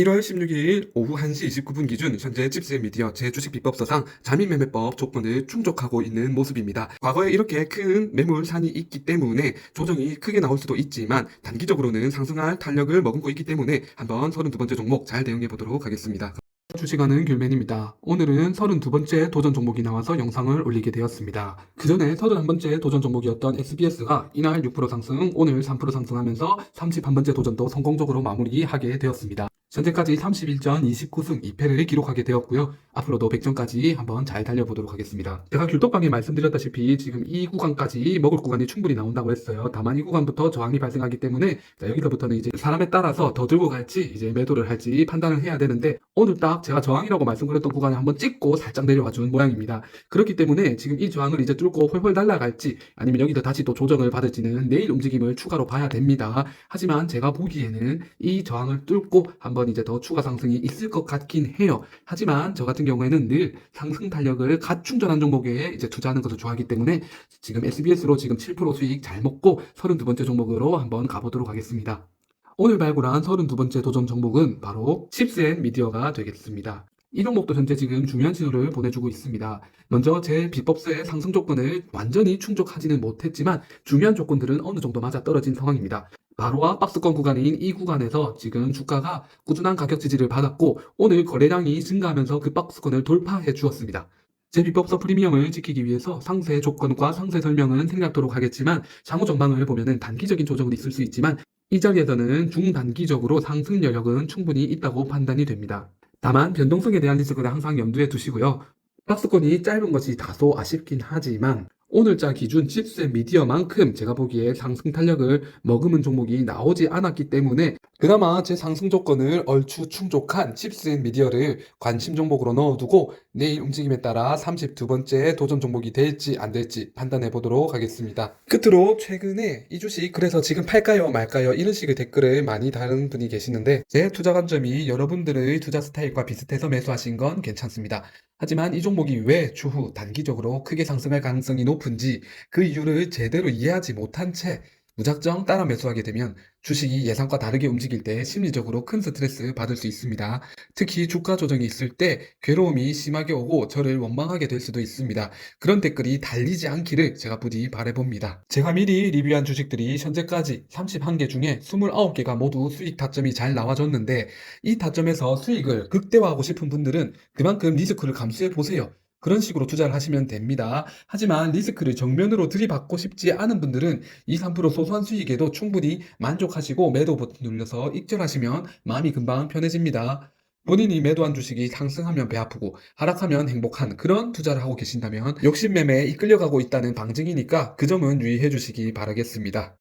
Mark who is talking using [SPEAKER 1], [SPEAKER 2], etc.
[SPEAKER 1] 1월 16일 오후 1시 29분 기준 현재 칩셋 미디어 제주식 비법서상 자민매매법 조건을 충족하고 있는 모습입니다. 과거에 이렇게 큰 매물 산이 있기 때문에 조정이 크게 나올 수도 있지만 단기적으로는 상승할 탄력을 머금고 있기 때문에 한번 32번째 종목 잘 대응해 보도록 하겠습니다. 주식하는 귤맨입니다. 오늘은 32번째 도전 종목이 나와서 영상을 올리게 되었습니다. 그 전에 31번째 도전 종목이었던 XBS가 이날 6% 상승, 오늘 3% 상승하면서 31번째 도전도 성공적으로 마무리하게 되었습니다. 현재까지 31전 29승 2패를 기록하게 되었고요. 앞으로도 100전까지 한번 잘 달려보도록 하겠습니다. 제가 귤떡방에 말씀드렸다시피 지금 이 구간까지 먹을 구간이 충분히 나온다고 했어요. 다만 이 구간부터 저항이 발생하기 때문에 자, 여기서부터는 이제 사람에 따라서 더 들고 갈지 이제 매도를 할지 판단을 해야 되는데 오늘 딱 제가 저항이라고 말씀드렸던 구간을 한번 찍고 살짝 내려와 준 모양입니다. 그렇기 때문에 지금 이 저항을 이제 뚫고 훨훨 날아갈지 아니면 여기서 다시 또 조정을 받을지는 내일 움직임을 추가로 봐야 됩니다. 하지만 제가 보기에는 이 저항을 뚫고 한번 이제 더 추가 상승이 있을 것 같긴 해요. 하지만 저 같은 경우에는 늘 상승 탄력을 가충전한 종목에 이제 투자하는 것을 좋아하기 때문에 지금 SBS로 지금 7% 수익 잘 먹고 32번째 종목으로 한번 가보도록 하겠습니다. 오늘 발굴한 32번째 도전 종목은 바로 칩스앤 미디어가 되겠습니다. 이 종목도 현재 지금 중요한 신호를 보내주고 있습니다. 먼저 제 비법서의 상승 조건을 완전히 충족하지는 못했지만 중요한 조건들은 어느 정도 맞아 떨어진 상황입니다. 바로와 박스권 구간인 이 구간에서 지금 주가가 꾸준한 가격 지지를 받았고 오늘 거래량이 증가하면서 그 박스권을 돌파해 주었습니다. 제 비법서 프리미엄을 지키기 위해서 상세 조건과 상세 설명은 생략토록 하겠지만 향후 전망을 보면은 단기적인 조정은 있을 수 있지만 이 자리에서는 중단기적으로 상승 여력은 충분히 있다고 판단이 됩니다. 다만 변동성에 대한 리스크를 항상 염두에 두시고요. 박스권이 짧은 것이 다소 아쉽긴 하지만 오늘자 기준 칩셋 미디어만큼 제가 보기에 상승 탄력을 머금은 종목이 나오지 않았기 때문에 그나마 제 상승 조건을 얼추 충족한 칩셋 미디어를 관심 종목으로 넣어두고 내일 움직임에 따라 32번째 도전 종목이 될지 안 될지 판단해 보도록 하겠습니다. 끝으로 최근에 이 주식 그래서 지금 팔까요 말까요 이런 식의 댓글을 많이 다른 분이 계시는데 제 투자 관점이 여러분들의 투자 스타일과 비슷해서 매수하신 건 괜찮습니다. 하지만 이 종목이 왜 추후 단기적으로 크게 상승할 가능성이 높은지 그 이유를 제대로 이해하지 못한 채 무작정 따라 매수하게 되면 주식이 예상과 다르게 움직일 때 심리적으로 큰 스트레스 받을 수 있습니다. 특히 주가 조정이 있을 때 괴로움이 심하게 오고 저를 원망하게 될 수도 있습니다. 그런 댓글이 달리지 않기를 제가 부디 바래봅니다. 제가 미리 리뷰한 주식들이 현재까지 31개 중에 29개가 모두 수익 타점이 잘 나와줬는데 이 타점에서 수익을 극대화하고 싶은 분들은 그만큼 리스크를 감수해 보세요. 그런 식으로 투자를 하시면 됩니다. 하지만 리스크를 정면으로 들이받고 싶지 않은 분들은 2, 3% 소소한 수익에도 충분히 만족하시고 매도 버튼 눌러서 익절하시면 마음이 금방 편해집니다. 본인이 매도한 주식이 상승하면 배 아프고 하락하면 행복한 그런 투자를 하고 계신다면 욕심매매에 이끌려가고 있다는 방증이니까 그 점은 유의해 주시기 바라겠습니다.